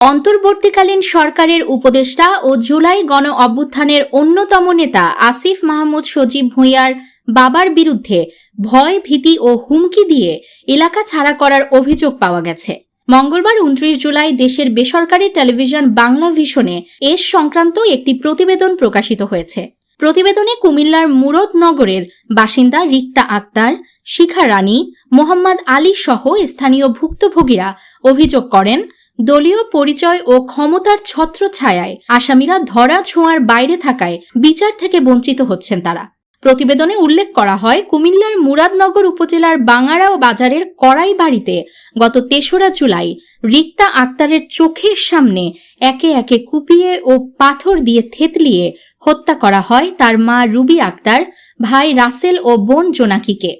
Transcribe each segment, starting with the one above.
অন্তর্বর্তীকালীন সরকারের উপদেষ্টা ও জুলাই গণ অভ্যুত্থানের অন্যতম নেতা আসিফ মাহমুদ সজীব ভুঁইয়ার বাবার বিরুদ্ধে ভয়, ভীতি ও হুমকি দিয়ে এলাকা ছাড়া করার অভিযোগ পাওয়া গেছে। মঙ্গলবার উনত্রিশ জুলাই দেশের বেসরকারি টেলিভিশন বাংলা ভিশনে এস সংক্রান্ত একটি প্রতিবেদন প্রকাশিত হয়েছে। প্রতিবেদনে কুমিল্লার মুরদনগরের বাসিন্দা রিক্তা আক্তার, শিখা রানী, মোহাম্মদ আলী সহ স্থানীয় ভুক্তভোগীরা অভিযোগ করেন, দলীয় পরিচয় ও ক্ষমতার ছত্র ছত্রছায়ায় আসামিরা ধরা ছোঁয়ার বাইরে থাকায় বিচার থেকে বঞ্চিত হচ্ছেন তারা। প্রতিবেদনে উল্লেখ করা হয়, কুমিল্লার মুরাদনগর উপজেলার বাঙাড়া ও বাজারের কড়াই বাড়িতে গত তেসরা জুলাই রিক্তা আক্তারের চোখের সামনে একে একে কুপিয়ে ও পাথর দিয়ে থেতলিয়ে হত্যা করা হয় তার মা রুবি আক্তার, ভাই রাসেল ও বোন জোনাকিকে।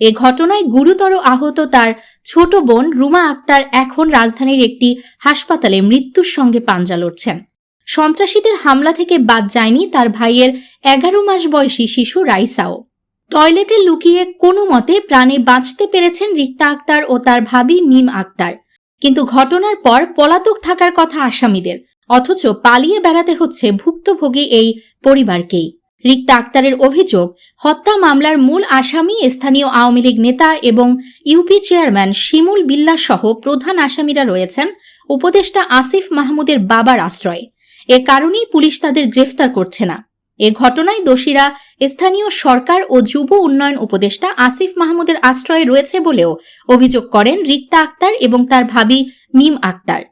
এ ঘটনায় গুরুতর আহত তার ছোট বোন রুমা আক্তার এখন রাজধানীর একটি হাসপাতালে মৃত্যুর সঙ্গে পাঞ্জা লড়ছেন। সন্ত্রাসীদের হামলা থেকে বাদ যায়নি তার ভাইয়ের এগারো মাস বয়সী শিশু রাইসাও। টয়লেটে লুকিয়ে কোনো মতে প্রাণে বাঁচতে পেরেছেন রিক্তা আক্তার ও তার ভাবি মিম আক্তার। কিন্তু ঘটনার পর পলাতক থাকার কথা আসামিদের, অথচ পালিয়ে বেড়াতে হচ্ছে ভুক্তভোগী এই পরিবারকেই। রিক্তা আক্তারের অভিযোগ, হত্যা মামলার মূল আসামি স্থানীয় আওয়ামী লীগ নেতা এবং ইউপি চেয়ারম্যান শিমুল বিল্লা সহ প্রধান আসামিরা রয়েছেন উপদেষ্টা আসিফ মাহমুদের বাবার আশ্রয়ে। এ কারণেই পুলিশ তাদের গ্রেফতার করছে না। এ ঘটনায় দোষীরা স্থানীয় সরকার ও যুব উন্নয়ন উপদেষ্টা আসিফ মাহমুদের আশ্রয়ে রয়েছে বলেও অভিযোগ করেন রিক্তা আক্তার এবং তার ভাবি মিম আক্তার।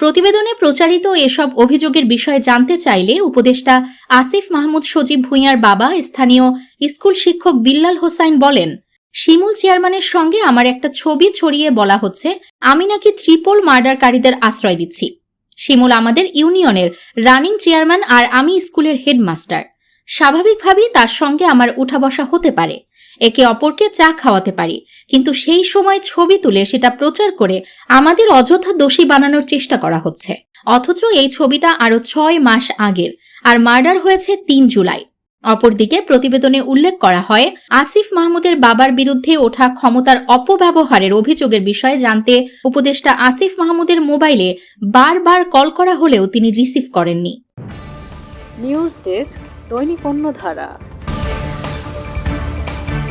প্রতিবেদনে প্রচারিত এসব অভিযোগের বিষয়ে জানতে চাইলে উপদেষ্টা আসিফ মাহমুদ সজীব ভুঁইয়ার বাবা স্থানীয় স্কুল শিক্ষক বিল্লাল হোসাইন বলেন, শিমুল চেয়ারম্যানের সঙ্গে আমার একটা ছবি ছড়িয়ে বলা হচ্ছে, আমি নাকি ট্রিপল মার্ডারকারীদের আশ্রয় দিচ্ছি। শিমুল আমাদের ইউনিয়নের রানিং চেয়ারম্যান আর আমি স্কুলের হেডমাস্টার। স্বাভাবিকভাবেই তার সঙ্গে আমার উঠা বসা হতে পারে। একে অপরকে চা খাওয়াতে পারি। কিন্তু সেই সময় ছবি তুলে সেটা প্রচার করে আমাদের অযথা দোষী বানানোর চেষ্টা করা হচ্ছে। অথচ এই ছবিটা আরও ছয় মাস আগের। আর মার্ডার হয়েছে তিন জুলাই। অপরদিকে প্রতিবেদনে উল্লেখ করা হয়, আসিফ মাহমুদের বাবার বিরুদ্ধে ওঠা ক্ষমতার অপব্যবহারের অভিযোগের বিষয়ে জানতে উপদেষ্টা আসিফ মাহমুদের মোবাইলে বারবার কল করা হলেও তিনি রিসিভ করেননি। নিউজ ডেস্ক দৈনিক অন্যধারা